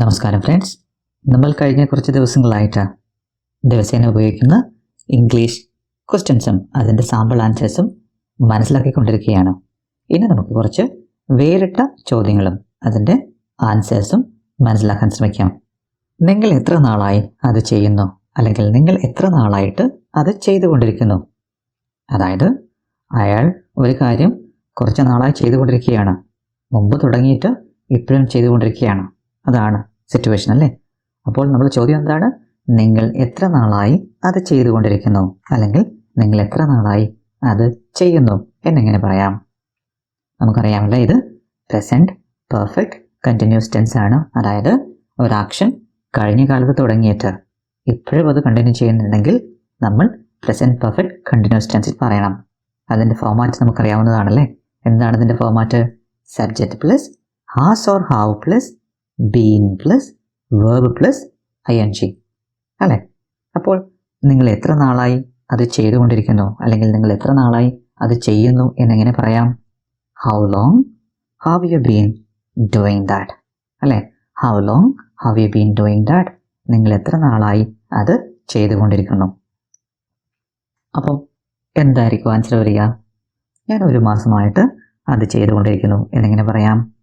നമസ്കാരം ഫ്രണ്ട്സ്. നമ്മൾ കഴിഞ്ഞ കുറച്ച് ദിവസങ്ങളായിട്ട് ദിവസേന ഉപയോഗിക്കുന്ന ഇംഗ്ലീഷ് ക്വസ്റ്റ്യൻസും അതിന്റെ സാമ്പിൾ ആൻസേഴ്സും മനസ്സിലാക്കിക്കൊണ്ടിരിക്കുകയാണ്. ഇനി നമുക്ക് കുറച്ച് വേറിട്ട ചോദ്യങ്ങളും അതിന്റെ ആൻസേഴ്സും മനസ്സിലാക്കാൻ ശ്രമിക്കാം. നിങ്ങൾ എത്ര നാളായി അത് ചെയ്യുന്നു? അല്ലെങ്കിൽ നിങ്ങൾ എത്ര നാളായിട്ട് അത് ചെയ്തുകൊണ്ടിരിക്കുന്നു? അതായത് അയാൾ ഒരു കാര്യം കുറച്ച് നാളായി ചെയ്തുകൊണ്ടിരിക്കുകയാണ്. മുമ്പ് തുടങ്ങിയിട്ട് ഇപ്പോഴും ചെയ്തുകൊണ്ടിരിക്കുകയാണ്. അതാണ് സിറ്റുവേഷൻ അല്ലേ? അപ്പോൾ നമ്മൾ ചോദ്യം എന്താണ്? നിങ്ങൾ എത്ര നാളായി അത് ചെയ്തുകൊണ്ടിരിക്കുന്നു? അല്ലെങ്കിൽ നിങ്ങൾ എത്ര നാളായി അത് ചെയ്യുന്നു? എന്നെങ്ങനെ പറയാം. നമുക്കറിയാമല്ലോ ഇത്? പ്രസന്റ് പെർഫെക്റ്റ് കണ്ടിന്യൂസ് ടെൻസ് ആണ്. അതായത് ഒരു ആക്ഷൻ കഴിഞ്ഞ കാലത്ത് തുടങ്ങിയിട്ട്. ഇപ്പോഴും അത് കണ്ടിന്യൂ ചെയ്യുന്നുണ്ടെങ്കിൽ നമ്മൾ പ്രസന്റ് പെർഫെക്റ്റ് കണ്ടിന്യൂസ് ടെൻസിൽ പറയണം. അതിന്റെ ഫോമാറ്റ് നമുക്കറിയാവുന്നതാണല്ലേ? എന്താണ് ഇതിന്റെ format subject plus has or have plus been plus verb plus I N G അല്ലേ? അപ്പോൾ നിങ്ങൾ എത്ര നാളായി അത് ചെയ്തുകൊണ്ടിരിക്കുന്നു? അല്ലെങ്കിൽ നിങ്ങൾ എത്ര നാളായി അത് ചെയ്യുന്നു എന്നെങ്ങനെ പറയാം? How long have you been doing that അല്ലേ? How long have you been doing that നിങ്ങൾ എത്ര നാളായി അത് ചെയ്തുകൊണ്ടിരിക്കുന്നു? അപ്പോൾ എന്തായിരിക്കും ആൻസർ വരിക? ഞാൻ ഒരു മാസമായിട്ട് അത് ചെയ്തുകൊണ്ടിരിക്കുന്നു എന്നെങ്ങനെ പറയാം?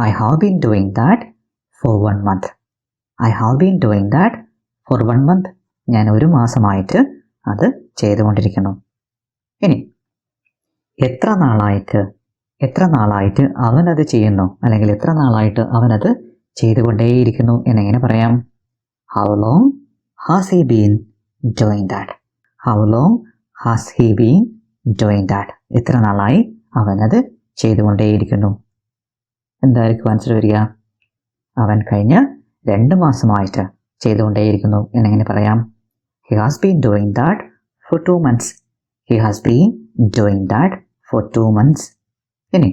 I have been doing that for one month I have been doing that for one month ഞാൻ ഒരു മാസമായിട്ട് അത് ചെയ്തുകൊണ്ടിരിക്കുന്നു. ഇനി എത്ര നാളായിട്ട് എത്ര നാളായിട്ട് അവനത് ചെയ്യുന്നു? അല്ലെങ്കിൽ എത്ര നാളായിട്ട് അവനത് ചെയ്തുകൊണ്ടേയിരിക്കുന്നു എന്നെങ്ങനെ പറയാം. How long has he been join that how long has he been join that എത്ര നാളായി അവനത് ചെയ്തുകൊണ്ടേയിരിക്കുന്നു? എന്തായിരിക്കും ആൻസർ വരിക? അവൻ കഴിഞ്ഞ രണ്ട് മാസമായിട്ട് ചെയ്തുകൊണ്ടേയിരിക്കുന്നു എന്നെങ്ങനെ പറയാം? He has been doing that for two months he has been doing that for two months ഇനി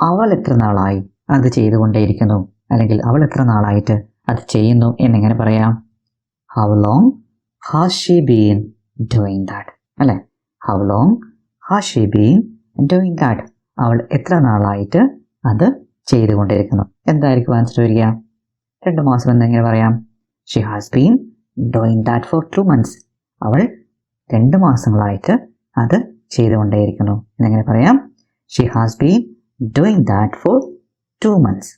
അവൾ എത്ര നാളായി അത് ചെയ്തുകൊണ്ടേയിരിക്കുന്നു? അല്ലെങ്കിൽ അവൾ എത്ര നാളായിട്ട് അത് ചെയ്യുന്നു എന്നെങ്ങനെ പറയാം? How long has she been doing that അല്ലേ? How long has she been doing that അവൾ എത്ര നാളായിട്ട് അത് ചെയ്തുകൊണ്ടിരിക്കുന്നു. എന്തായിരിക്കും ആൻസർ വരിക? രണ്ട് മാസം എന്നെങ്ങനെ പറയാം? She has been doing that for two months അവൾ രണ്ട് മാസങ്ങളായിട്ട് അത് ചെയ്തുകൊണ്ടേയിരിക്കുന്നു. എന്നെങ്ങനെ പറയാം? She has been doing that for two months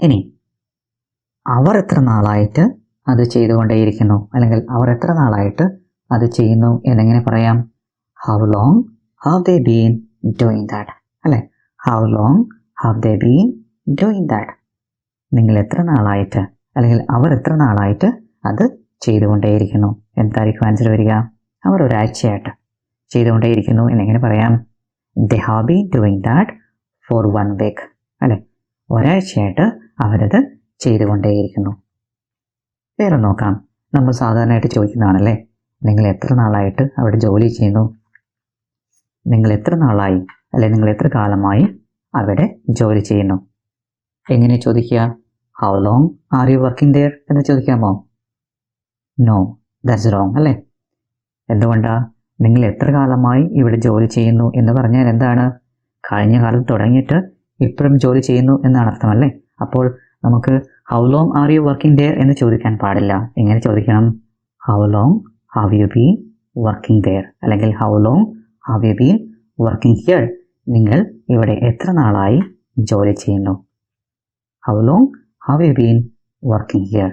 ഇനി അവർ എത്ര നാളായിട്ട് അത് ചെയ്തുകൊണ്ടേയിരിക്കുന്നു? അല്ലെങ്കിൽ അവർ എത്ര നാളായിട്ട് അത് ചെയ്യുന്നു? എന്നെങ്ങനെ പറയാം? How long how they been doing that അല്ലേ? How long have they been doing that നിങ്ങൾ എത്ര നാളായിട്ട് അല്ലെങ്കിൽ അവർ എത്ര നാളായിട്ട് അത് ചെയ്തുകൊണ്ടേയിരിക്കുന്നു? എന്തായിരിക്കും ആൻസർ വരിക? അവർ ഒരാഴ്ചയായിട്ട് ചെയ്തുകൊണ്ടേയിരിക്കുന്നു എന്നെങ്ങനെ പറയാം? They have been doing that for one week അല്ലെ? ഒരാഴ്ചയായിട്ട് അവരത് ചെയ്തുകൊണ്ടേയിരിക്കുന്നു. വേറെ നോക്കാം. നമ്മൾ സാധാരണയായിട്ട് ചോദിക്കുന്നതാണല്ലേ? നിങ്ങൾ എത്ര നാളായിട്ട് അവിടെ ജോലി ചെയ്യുന്നു? നിങ്ങൾ എത്ര നാളായി? അല്ലെ നിങ്ങൾ എത്ര കാലമായി അവിടെ ജോലി ചെയ്യുന്നു. എങ്ങനെ ചോദിക്കുക? How long are you working there എന്ന് ചോദിക്കാമോ? നോ ദാറ്റ്സ് റോങ് അല്ലേ? എന്തുകൊണ്ടാണ് നിങ്ങൾ എത്ര കാലമായി ഇവിടെ ജോലി ചെയ്യുന്നു എന്ന് പറഞ്ഞാൽ എന്താണ്? കഴിഞ്ഞ കാലം തുടങ്ങിയിട്ട് ഇപ്പോഴും ജോലി ചെയ്യുന്നു എന്നാണ് അർത്ഥമല്ലേ അപ്പോൾ നമുക്ക് how long are you working there എന്ന് ചോദിക്കാൻ പാടില്ല. എങ്ങനെ ചോദിക്കണം? How long have you been working there അല്ലെങ്കിൽ how long have you been working here നിങ്ങൾ ഇവിടെ എത്ര നാളായി ജോലി ചെയ്യുന്നു? How long how you been working here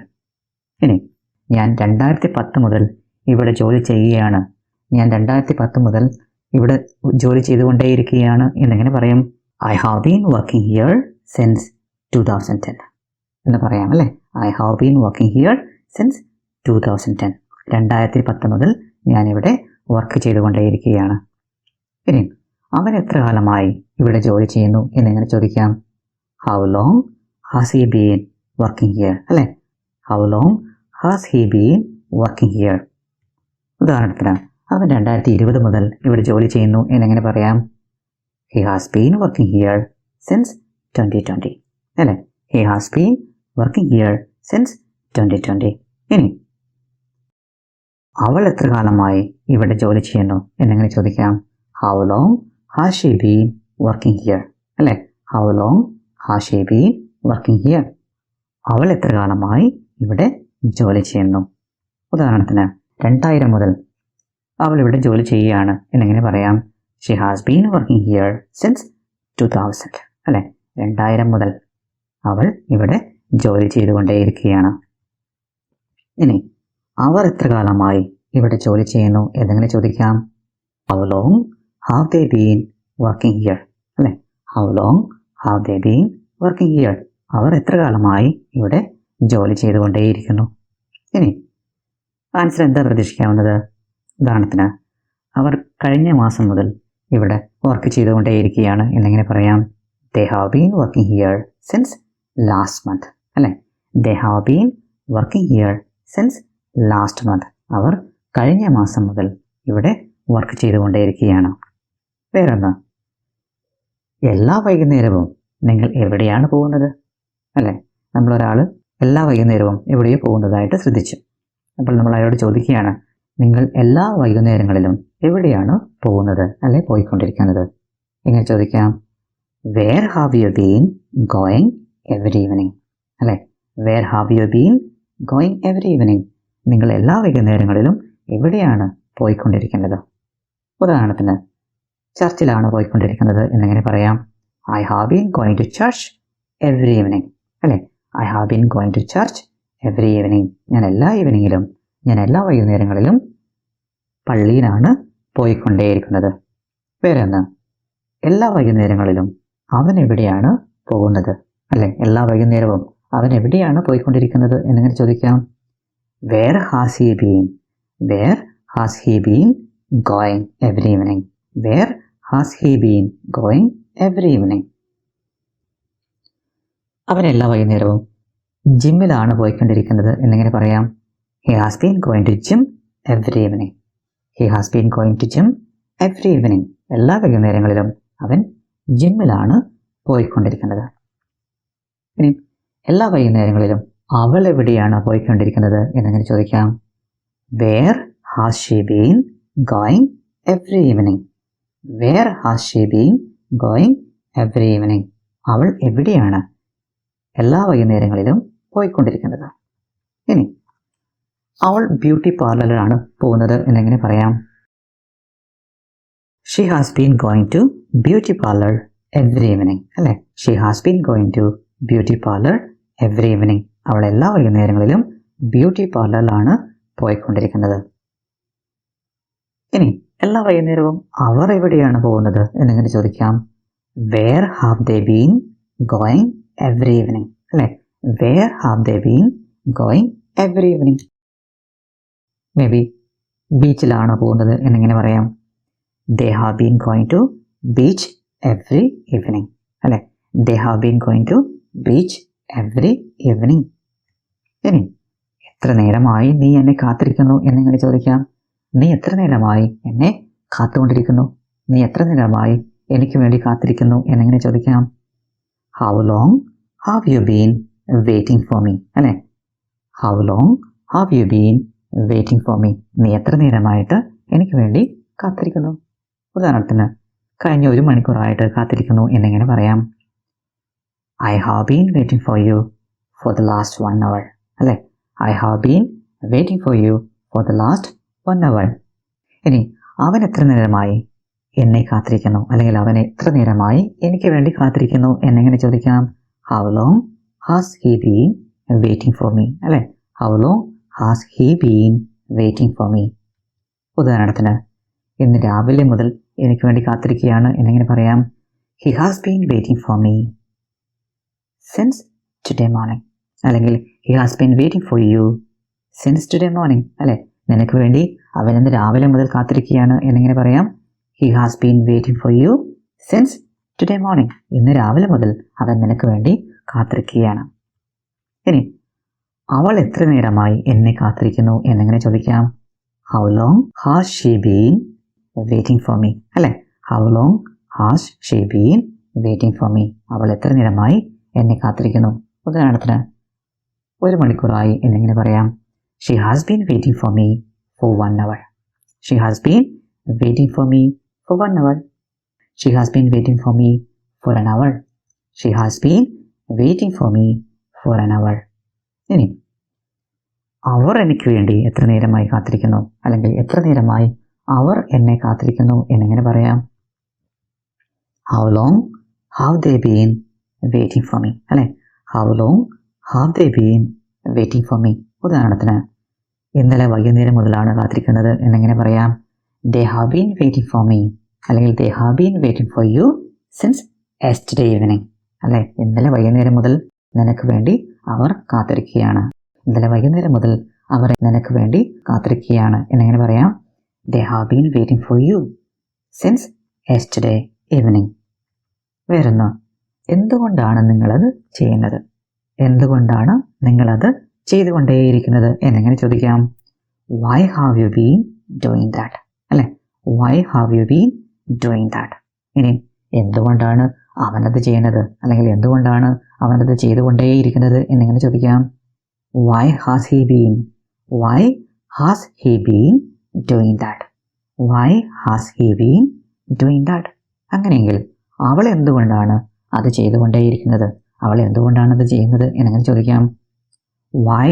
ഇനി ഞാൻ രണ്ടായിരത്തി പത്ത് മുതൽ ഇവിടെ ജോലി ചെയ്യുകയാണ്. ഞാൻ രണ്ടായിരത്തി പത്ത് മുതൽ ഇവിടെ ജോലി ചെയ്തുകൊണ്ടേയിരിക്കുകയാണ് എന്നെങ്ങനെ പറയും. I have been working here since two thousand ten എന്ന് പറയാം അല്ലേ? I have been working here since two thousand ten രണ്ടായിരത്തി പത്ത് മുതൽ ഞാനിവിടെ വർക്ക് ചെയ്തുകൊണ്ടേയിരിക്കുകയാണ്. ഇനി അവൻ എത്ര കാലമായി ഇവിടെ ജോലി ചെയ്യുന്നു എന്നെങ്ങനെ ചോദിക്കാം? How long has he been working here അല്ലേ? How long has he been working here ഉദാഹരണത്തിന് അവൻ രണ്ടായിരത്തി ഇരുപത് മുതൽ ഇവിടെ ജോലി ചെയ്യുന്നു എന്നെങ്ങനെ പറയാം? He has been working here since twenty twenty അല്ലേ? He has been working here since twenty twenty ഇനി അവൾ എത്ര കാലമായി ഇവിടെ ജോലി ചെയ്യുന്നു എന്നെങ്ങനെ ചോദിക്കാം? How long has she been working here അല്ലേ? How long has she been working here അവൾ എത്ര കാലമായി ഇവിടെ ജോലി ചെയ്യുന്നു? ഉദാഹരണത്തിന് രണ്ടായിരം മുതൽ അവൾ ഇവിടെ ജോലി ചെയ്യുകയാണ് എന്നെങ്ങനെ പറയാം? She has been working here since two thousand അല്ലെ? രണ്ടായിരം മുതൽ അവൾ ഇവിടെ ജോലി ചെയ്തുകൊണ്ടേയിരിക്കുകയാണ്. ഇനി അവർ എത്ര കാലമായി ഇവിടെ ജോലി ചെയ്യുന്നു? എന്നെങ്ങനെ ചോദിക്കാം? How long have they been working here അല്ലേ? How long have they been working here അവർ എത്ര കാലമായി ഇവിടെ ജോലി ചെയ്തുകൊണ്ടേയിരിക്കുന്നു? ഇനി ആൻസർ എന്താ പ്രതീക്ഷിക്കാവുന്നത്? ഉദാഹരണത്തിന് അവർ കഴിഞ്ഞ മാസം മുതൽ ഇവിടെ വർക്ക് ചെയ്തുകൊണ്ടേയിരിക്കുകയാണ് എന്നെങ്ങനെ പറയാം. They have been working here since last month അല്ലേ? They have been working here since last month അവർ കഴിഞ്ഞ മാസം മുതൽ ഇവിടെ വർക്ക് ചെയ്തുകൊണ്ടേയിരിക്കുകയാണ്. വേറൊന്ന് എല്ലാ വൈകുന്നേരവും നിങ്ങൾ എവിടെയാണ് പോകുന്നത്? അല്ലേ? നമ്മളൊരാൾ എല്ലാ വൈകുന്നേരവും എവിടെയോ പോകുന്നതായിട്ട് ശ്രദ്ധിച്ചു. അപ്പോൾ നമ്മൾ അയാളോട് ചോദിക്കുകയാണ് നിങ്ങൾ എല്ലാ വൈകുന്നേരങ്ങളിലും എവിടെയാണ് പോകുന്നത്? അല്ലെ? പോയിക്കൊണ്ടിരിക്കുന്നത്? എങ്ങനെ ചോദിക്കാം where have you been going every evening അല്ലെ? Where have you been going every evening നിങ്ങൾ എല്ലാ വൈകുന്നേരങ്ങളിലും എവിടെയാണ് പോയിക്കൊണ്ടിരിക്കുന്നത്? ഉദാഹരണത്തിന് ചർച്ചിലാണ് പോയിക്കൊണ്ടിരിക്കുന്നത്. എന്നെങ്ങനെ പറയാം. I have been going to church every evening അല്ലേ? I have been going to church every evening ഞാൻ എല്ലാ ഈവനിങ്ങിലും ഞാൻ എല്ലാ വൈകുന്നേരങ്ങളിലും പള്ളിയിലാണ് പോയിക്കൊണ്ടേയിരിക്കുന്നത്. വേറെ ഒന്ന് എല്ലാ വൈകുന്നേരങ്ങളിലും അവൻ എവിടെയാണ് പോകുന്നത്? അല്ലെ? എല്ലാ വൈകുന്നേരവും അവൻ എവിടെയാണ് പോയിക്കൊണ്ടിരിക്കുന്നത്? എന്നിങ്ങനെ ചോദിക്കാം. Where has he been where has he been going every evening where has he been going every evening അവനെല്ലാ വൈകുന്നേരവും ജിമ്മിലാണ് പോയിക്കൊണ്ടിരിക്കുന്നത് എന്നിങ്ങനെ പറയാം. He has been going to gym every evening he has been going to gym every evening എല്ലാ വൈകുന്നേരങ്ങളിലും അവൻ ജിമ്മിലാണ് പോയിക്കൊണ്ടിരിക്കുന്നത്. ഇനി എല്ലാ വൈകുന്നേരങ്ങളിലും അവൾ എവിടെയാണ് പോയിക്കൊണ്ടിരിക്കുന്നത് എന്നിങ്ങനെ ചോദിക്കാം. Where has she been going every evening where has she been going every evening അവൾ എവിടെയാണ് എല്ലാ വൈകുന്നേരങ്ങളിലും പോയിക്കൊണ്ടിരിക്കുന്നത് ഇനി അവൾ ബ്യൂട്ടി പാർലറിലാണ് പോകുന്നത് എന്നെങ്ങനെ പറയാം? She has been going to beauty parlour every evening അല്ലെ? She has been going to beauty parlour every evening അവൾ എല്ലാ വൈകുന്നേരങ്ങളിലും ബ്യൂട്ടി പാർലറിലാണ് പോയിക്കൊണ്ടിരിക്കുന്നത് ഇനി എല്ലാ വൈകുന്നേരവും അവർ എവിടെയാണ് പോകുന്നത് എന്നിങ്ങനെ ചോദിക്കാം. Where have they been going every evening അല്ലേ? Where have they been going every evening maybe ബീച്ചിലാണ് പോകുന്നത് എന്നിങ്ങനെ പറയാം. They have been going to beach every evening അല്ലേ? They have been going to beach every evening ഇനി എത്ര നേരമായി നീ എന്നെ കാത്തിരിക്കുന്നു എന്നിങ്ങനെ ചോദിക്കാം. നീ എത്ര നേരമായി എന്നെ കാത്തുകൊണ്ടിരിക്കുന്നു? നീ എത്ര നേരമായി എനിക്ക് വേണ്ടി കാത്തിരിക്കുന്നു എന്നെങ്ങനെ ചോദിക്കാം. How long have you been waiting for me അല്ലേ? How long have you been waiting for me നീ എത്ര നേരമായിട്ട് എനിക്ക് വേണ്ടി കാത്തിരിക്കുന്നു? ഉദാഹരണത്തിന് കഴിഞ്ഞ ഒരു മണിക്കൂറായിട്ട് കാത്തിരിക്കുന്നു എന്നെങ്ങനെ പറയാം. I have been waiting for you for the last one hour അല്ലേ? I have been waiting for you for the last hour ഇനി അവൻ എത്ര നേരമായി എന്നെ കാത്തിരിക്കുന്നു? അല്ലെങ്കിൽ അവൻ എത്ര നേരമായി എനിക്ക് വേണ്ടി കാത്തിരിക്കുന്നു എന്നെങ്ങനെ ചോദിക്കാം? How long has he been waiting for me അല്ലെ? How long has he been waiting for me ഉദാഹരണത്തിന് ഇന്ന് രാവിലെ മുതൽ എനിക്ക് വേണ്ടി കാത്തിരിക്കുകയാണ് എന്നെങ്ങനെ പറയാം? He has been waiting for me since today morning അല്ലെങ്കിൽ he has been waiting for you since today morning അല്ലെ? നിനക്ക് വേണ്ടി അവൻ ഇന്ന് രാവിലെ മുതൽ കാത്തിരിക്കുകയാണ് എന്നിങ്ങനെ പറയാം. He has been waiting for you since today morning ഇന്ന് രാവിലെ മുതൽ അവൻ നിനക്ക് വേണ്ടി കാത്തിരിക്കുകയാണ്. ഇനി അവൾ എത്ര നേരമായി എന്നെ കാത്തിരിക്കുന്നു എന്നിങ്ങനെ ചോദിക്കാം. How long has she been waiting for me അല്ലേ? How long has she been waiting for me അവൾ എത്ര നേരമായി എന്നെ കാത്തിരിക്കുന്നു? ഉദാഹരണത്തിന് ഒരു മണിക്കൂറായി എന്നിങ്ങനെ പറയാം. She has been waiting for me for one hour she has been waiting for me for one hour she has been waiting for me for an hour she has been waiting for me for an hour ഇനി അവർ എനിക്ക് വേണ്ടി എത്ര നേരമായി കാത്തിരിക്കുന്നു? അല്ലെങ്കിൽ എത്ര നേരമായി അവർ എന്നെ കാത്തിരിക്കുന്നു എന്നിങ്ങനെ പറയാം. How long have they been waiting for me അല്ലെ? How long have they been waiting for me ഉദാഹരണത്തിന് ഇന്നലെ വൈകുന്നേരം മുതലാണ് കാത്തിരിക്കുന്നത് എന്നെങ്ങനെ പറയാം? They have been waiting for me അല്ലെങ്കിൽ they have been waiting for you since yesterday evening അല്ലെ? ഇന്നലെ വൈകുന്നേരം മുതൽ നിനക്ക് വേണ്ടി അവർ കാത്തിരിക്കുകയാണ്. ഇന്നലെ വൈകുന്നേരം മുതൽ അവർ നിനക്ക് വേണ്ടി കാത്തിരിക്കുകയാണ് എന്നെങ്ങനെ പറയാം? They have been waiting for you since yesterday evening വരുന്നു എന്തുകൊണ്ടാണ് നിങ്ങളത് ചെയ്യുന്നത്? എന്തുകൊണ്ടാണ് നിങ്ങളത് ചെയ്തുകൊണ്ടേയിരിക്കുന്നത്. എന്നെങ്ങനെ ചോദിക്കാം? Why have you been doing that അല്ലെ? Why have you been doing that ഇനി എന്തുകൊണ്ടാണ് അവനത് ചെയ്യുന്നത് അല്ലെങ്കിൽ എന്തുകൊണ്ടാണ് അവനത് ചെയ്തുകൊണ്ടേയിരിക്കുന്നത്? എന്നെങ്ങനെ ചോദിക്കാം? Why has he been why has he been doing that why has he been doing that അങ്ങനെയെങ്കിൽ അവൾ എന്തുകൊണ്ടാണ് അത് ചെയ്തുകൊണ്ടേയിരിക്കുന്നത്? അവൾ എന്തുകൊണ്ടാണ് അത് ചെയ്യുന്നത്? എന്നെങ്ങനെ ചോദിക്കാം? Why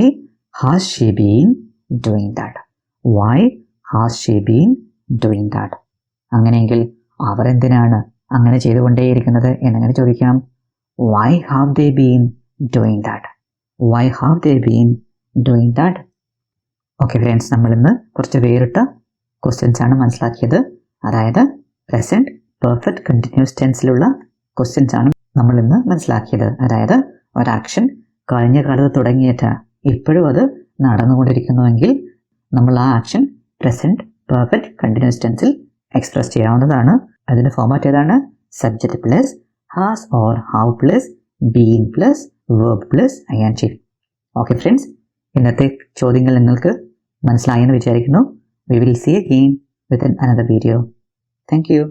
has she been doing that why has she been doing that അങ്ങനെയെങ്കിൽ അവർ എന്തിനാണ് അങ്ങനെ ചെയ്തുകൊണ്ടേയിരിക്കുന്നത് എന്നിങ്ങനെ ചോദിക്കാം why have they been doing that why have they been doing that okay friends നമ്മൾ ഇന്ന് കുറച്ച് വേറിട്ട ക്വസ്റ്റ്യൻസ് ആണ് മനസ്സിലാക്കിയത്. അതായത് പ്രസന്റ് പെർഫെക്റ്റ് കണ്ടിന്യൂസ് ടെൻസിലുള്ള ക്വസ്റ്റ്യൻസ് ആണ് നമ്മൾ ഇന്ന് മനസ്സിലാക്കിയത്. അതായത് ഒരാക്ഷൻ കഴിഞ്ഞ കാലത്ത് തുടങ്ങിയിട്ട് ഇപ്പോഴും അത് നടന്നുകൊണ്ടിരിക്കുന്നുവെങ്കിൽ നമ്മൾ ആ ആക്ഷൻ പ്രസന്റ് പെർഫെക്റ്റ് കണ്ടിന്യൂസ് ടെൻസിൽ എക്സ്പ്രസ് ചെയ്യാവുന്നതാണ്. അതിന്റെ ഫോമാറ്റ് ഏതാണ്? Subject plus has or have plus been plus verb plus I and she okay friends ഇന്നത്തെ ചോദ്യങ്ങൾ നിങ്ങൾക്ക് മനസ്സിലായെന്ന് വിചാരിക്കുന്നു. We will see again with another video thank you